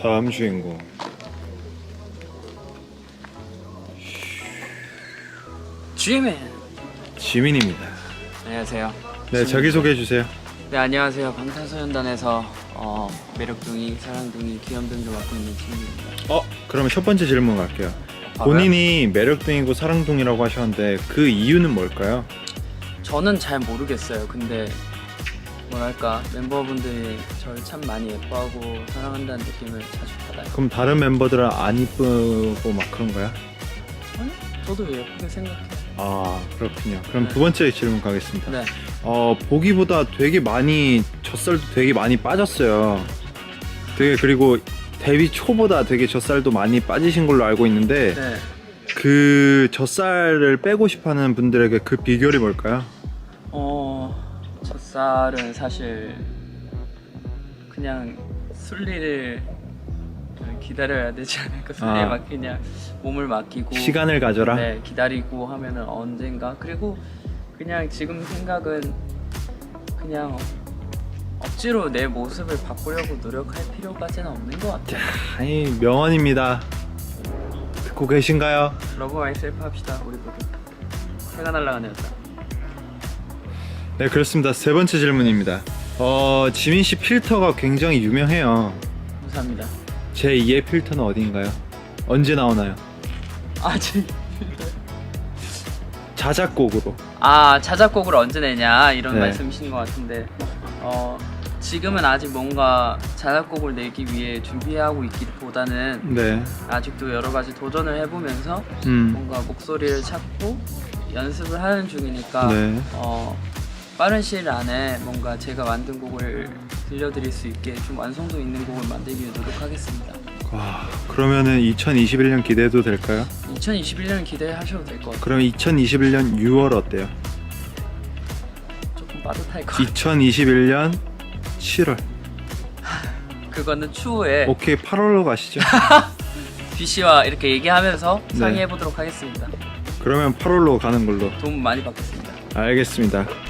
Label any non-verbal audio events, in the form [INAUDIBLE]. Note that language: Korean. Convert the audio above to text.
다음 주인공 G맨 지민입니다. 안녕하세요. 네 자기 소개해 주세요. 네 안녕하세요. 방탄소년단에서 어, 매력둥이, 사랑둥이, 귀염둥이를 맡고 있는 친구입니다. 어 그러면 첫 번째 질문 갈게요. 본인이 매력둥이고 사랑둥이라고 하셨는데 그 이유는 뭘까요? 저는 잘 모르겠어요. 근데 뭐랄까 멤버분들이 저를 참 많이 예뻐하고 사랑한다는 느낌을 자주 받아요. 그럼 다른 멤버들은 안 이쁘고 막 그런가요? 아니, 저도 예쁘게 생각해요. 아 그렇군요. 그럼 네. 두 번째 질문 가겠습니다. 네. 어 보기보다 되게 많이 젖살도 되게 많이 빠졌어요. 되게 그리고 데뷔 초보다 되게 젖살도 많이 빠지신 걸로 알고 있는데 네. 그 젖살을 빼고 싶어하는 분들에게 그 비결이 뭘까요? 어, 젖살은 사실 그냥 순리를 기다려야 되지 않을까? 순리에 아. 막 그냥 몸을 맡기고 시간을 가져라. 네, 기다리고 하면은 언젠가 그리고 그냥 지금 생각은 그냥 억지로 내 모습을 바꾸려고 노력할 필요까지는 없는 것 같아요. 아니 명언입니다. 듣고 계신가요? 러브 마이셀프 합시다 우리 모두. 해가 날라가네요. 자. 네 그렇습니다. 세 번째 질문입니다. 어 지민 씨 필터가 굉장히 유명해요. 감사합니다. 제 2의 필터는 어디인가요? 언제 나오나요? 아직 자작곡으로. 아 자작곡을 언제 내냐 이런 네. 말씀이신 것 같은데 어 지금은 아직 뭔가 자작곡을 내기 위해 준비하고 있기보다는 네. 아직도 여러 가지 도전을 해보면서 음. 뭔가 목소리를 찾고 연습을 하는 중이니까 네. 어 빠른 시일 안에 뭔가 제가 만든 곡을 들려드릴 수 있게 좀 완성도 있는 곡을 만들기 위해 노력하겠습니다. 와 그러면은 2021년 기대해도 될까요? 2021년 기대하셔도 될 것 같아요. 그럼 2021년 6월 어때요? 조금 빠듯할 것 같아요. 2021년 7월. [LAUGHS] 그거는 추후에 오케이 8월로 가시죠. [LAUGHS] B 씨와 이렇게 얘기하면서 네. 상의해 보도록 하겠습니다. 그러면 8월로 가는 걸로. 도움 많이 받겠습니다. 알겠습니다.